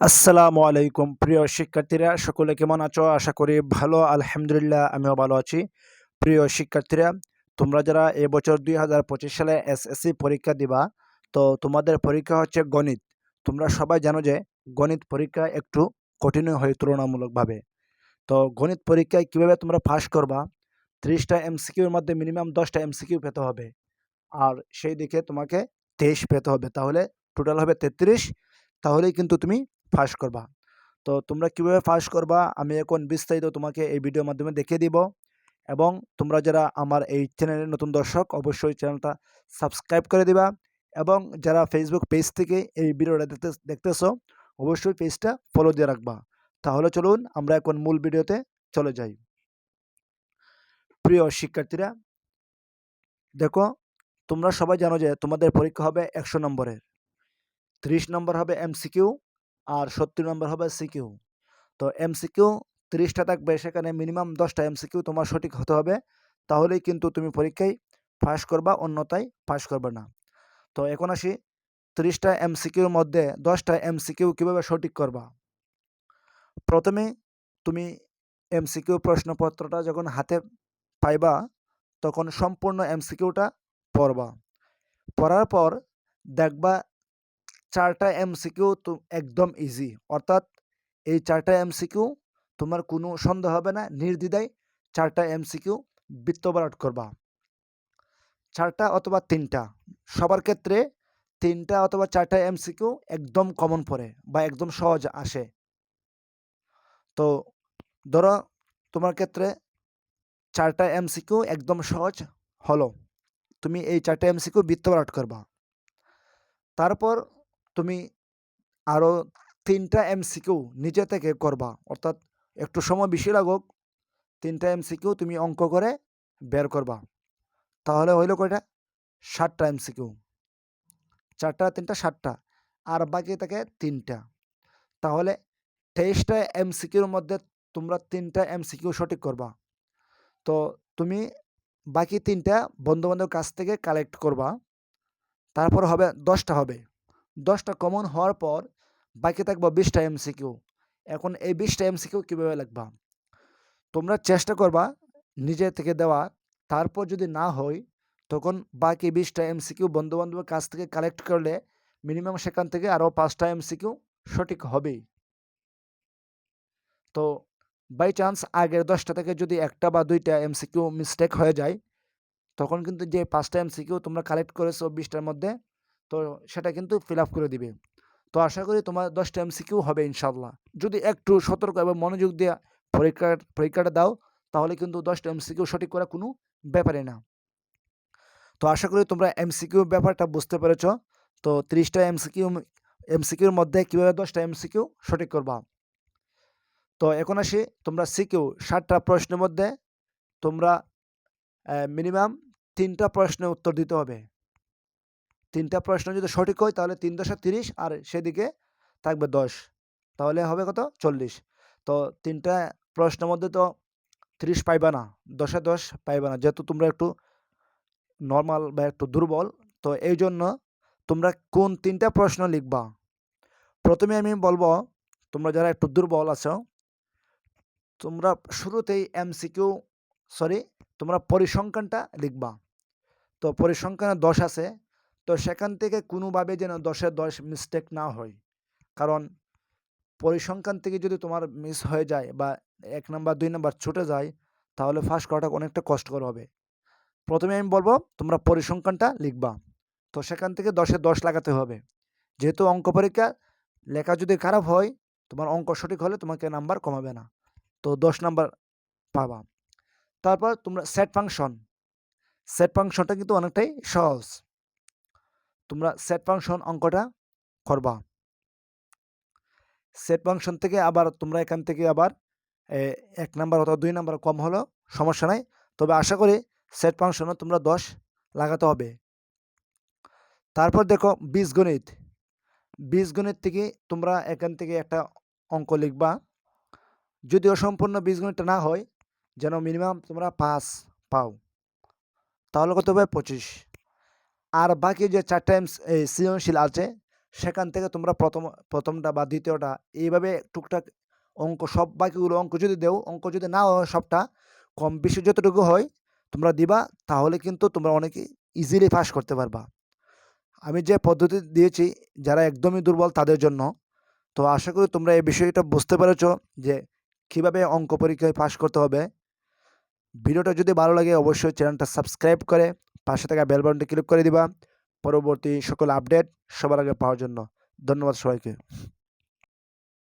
আসসালামু আলাইকুম। প্রিয় শিক্ষার্থীরা, সকলে কেমন আছো? আশা করি ভালো, আলহামদুলিল্লাহ, আমিও ভালো আছি। প্রিয় শিক্ষার্থীরা, তোমরা যারা এবছর দুই হাজার পঁচিশ সালে এসএসসি পরীক্ষা দিবা, তো তোমাদের পরীক্ষা হচ্ছে গণিত। তোমরা সবাই জানো যে গণিত পরীক্ষা একটু কঠিন হয় তুলনামূলকভাবে। তো গণিত পরীক্ষায় কীভাবে তোমরা পাস করবা? ত্রিশটা এমসিকিউর মধ্যে মিনিমাম দশটা এমসিকিউ পেতে হবে। আর সেই দিকে তোমাকে তেইশ পেতে হবে। তাহলে টোটাল হবে তেত্রিশ। তাহলেই কিন্তু তুমি ফাঁস করবা। তো তোমরা কীভাবে ফাঁস করবা? আমি এখন বিস্তারিত তোমাকে এই ভিডিওর মাধ্যমে দেখিয়ে দিব। এবং তোমরা যারা আমার এই চ্যানেলের নতুন দর্শক, অবশ্যই চ্যানেলটা সাবস্ক্রাইব করে দিবা। এবং যারা ফেসবুক পেজ থেকে এই ভিডিওটা দেখতে, দেখতেছো, অবশ্যই পেজটা ফলো দিয়ে রাখবা। তাহলে চলুন আমরা এখন মূল ভিডিওতে চলে যাই। প্রিয় শিক্ষার্থীরা, দেখো, তোমরা সবাই জানো যে তোমাদের পরীক্ষা হবে একশো নম্বরের। ত্রিশ নম্বর হবে এমসিকিউ আর সত্তর নম্বর হবে সিকিউ। তো এমসিকিউ তিরিশটা থাকবে, সেখানে মিনিমাম দশটা এমসিকিউ তোমার সঠিক হতে হবে। তাহলেই কিন্তু তুমি পরীক্ষায় পাস করবা, অন্যথায় পাস করবে না। তো এখন আসি, তিরিশটা এমসিকিউর মধ্যে দশটা এমসিকিউ কীভাবে সঠিক করবা? প্রথমে তুমি এমসিকিউ প্রশ্নপত্রটা যখন হাতে পাইবা, তখন সম্পূর্ণ এমসিকিউটা পড়বা। পড়ার পর দেখবা চারটা এমসিকিউ তো একদম ইজি অর্থাৎ এই চারটা এমসিকিউ তোমার কোনো সন্দেহ হবে না, নির্দ্বিধায় চারটা এমসিকিউ বৃত্তবারট করবা। চারটা অথবা তিনটা, সবার ক্ষেত্রে তিনটা অথবা চারটা এমসিকিউ একদম কমন পড়ে বা একদম সহজ আসে। তো ধরো তোমার ক্ষেত্রে চারটা এমসিকিউ একদম সহজ হলো, তুমি এই চারটা এমসিকিউ বৃত্তবারট করবা। তারপর তুমি আরও তিনটা এমসিকিউ নিজে থেকে করবা। অর্থাৎ একটু সময় বেশি লাগুক, তিনটা এমসিকিউ তুমি অঙ্ক করে বের করবা। তাহলে হইল কয়টা? ষাটটা এমসিকিউ। চারটা, তিনটা ষাটটা আর বাকি থাকে তিনটা। তাহলে তেইশটা এমসিকিউর মধ্যে তোমরা তিনটা এমসিকিউ সঠিক করবা। তো তুমি বাকি তিনটা বন্ধুবান্ধব কাছ থেকে কালেক্ট করবা। তারপর হবে, দশটা হবে। দশটা কমন হওয়ার পর বাকি থাকব বিশটা এমসিকিউ এখন এই বিশটা এমসিকিউ কীভাবে লিখবা তোমরা চেষ্টা করবা নিজে থেকে দেওয়া, তারপর যদি না হয়, তখন বাকি বিশটা এমসিকিউ বন্ধুবান্ধবের কাছ থেকে কালেক্ট করলে মিনিমাম সেখান থেকে আরও পাঁচটা এমসিকিউ সঠিক হবেই। তো বাই চান্স আগের দশটা থেকে যদি একটা বা দুইটা এমসিকিউ মিস্টেক হয়ে যায়, তখন কিন্তু যে পাঁচটা এমসিকিউ তোমরা কালেক্ট করেছ বিশটার মধ্যে তো সেটা কিন্তু ফিল আপ করে দিবে। তো আশা করি তোমার দশটা এমসিকিউ হবে ইনশাল্লাহ যদি একটু সতর্ক এবং মনোযোগ দিয়ে পরীক্ষা পরীক্ষাটা দাও, তাহলে কিন্তু দশটা এমসিকিউ সঠিক করা কোনো ব্যাপারে না। তো আশা করি তোমরা এমসিকিউ ব্যাপারটা বুঝতে পেরেছ। তো ত্রিশটা এমসিকিউ এমসিকিউর মধ্যে কীভাবে দশটা এমসিকিউ সঠিক করবা? তো এখন আসি, তোমরা সিকিউ ষাটটা প্রশ্নের মধ্যে তোমরা মিনিমাম তিনটা প্রশ্নের উত্তর দিতে হবে। তিনটা প্রশ্ন যদি সঠিক হয়, তাহলে তিন দশা তিরিশ আর সেদিকে থাকবে দশ। তাহলে হবে কত? চল্লিশ। তো তিনটা প্রশ্নের মধ্যে তো তিরিশ পাইবা না, দশে দশ পাইবা না। যেহেতু তোমরা একটু নর্মাল বা একটু দুর্বল, তো এই জন্য তোমরা কোন তিনটা প্রশ্ন লিখবা? প্রথমে আমি বলব, তোমরা যারা একটু দুর্বল আছো, তোমরা শুরুতেই এমসিকিউ সরি তোমরা পরিসংখ্যানটা লিখবা। তো পরিসংখ্যানে দশ আছে তো সেখান থেকে কোনোভাবে যেন দশে দশ মিস্টেক না হয়। কারণ পরিসংখ্যান থেকে যদি তোমার মিস হয়ে যায় বা এক নাম্বার দুই নাম্বার ছুটে যায়, তাহলে ফার্স্ট করাটা অনেকটা কষ্টকর হবে। প্রথমে আমি বলব, তোমরা পরিসংখ্যানটা লিখবা। তো সেখান থেকে দশে দশ লাগাতে হবে। যেহেতু অঙ্ক পরীক্ষা, লেখা যদি খারাপ হয়, তোমার অঙ্ক সঠিক হলে তোমাকে নাম্বার কমাবে না। তো দশ নাম্বার পাবা। তারপর তোমরা সেট ফাংশন সেট ফাংশনটা কিন্তু অনেকটাই সহজ। তোমরা সেট ফাংশন অঙ্কটা করবা। সেট ফাংশন থেকে আবার তোমরা এখান থেকে আবার এক নাম্বার অথবা দুই নাম্বার কম হলো সমস্যা নাই। তবে আশা করি সেট ফাংশনও তোমরা দশ লাগাতে হবে। তারপর দেখো বীজগণিত। বীজগণিত থেকে তোমরা এখান থেকে একটা অঙ্ক লিখবা। যদি অসম্পূর্ণ বীজগণিতটা না হয়, যেন মিনিমাম তোমরা পাঁচ পাও, তাহলে কত হবে? পঁচিশ। আর বাকি যে চারটা এই সৃজনশীল আছে, সেখান থেকে তোমরা প্রথম, প্রথমটা বা দ্বিতীয়টা এইভাবে টুকটাক অঙ্ক, সব বাকিগুলো অঙ্ক যদি দেও, অঙ্ক যদি না হয় সবটা, কম বেশি যতটুকু হয় তোমরা দিবা, তাহলে কিন্তু তোমরা অনেকে ইজিলি পাস করতে পারবা। আমি যে পদ্ধতি দিয়েছি, যারা একদমই দুর্বল তাদের জন্য, তো আশা করি তোমরা এই বিষয়টা বুঝতে পেরেছ যে কীভাবে অঙ্ক পরীক্ষায় পাস করতে হবে। ভিডিওটা যদি ভালো লাগে, অবশ্যই চ্যানেলটা সাবস্ক্রাইব করে পাশে থাকা বেল ক্লিক করে দিবা। পরবর্তী সকল আপডেট সবার আগে পাওয়ার জন্য। ধন্যবাদ সবাইকে।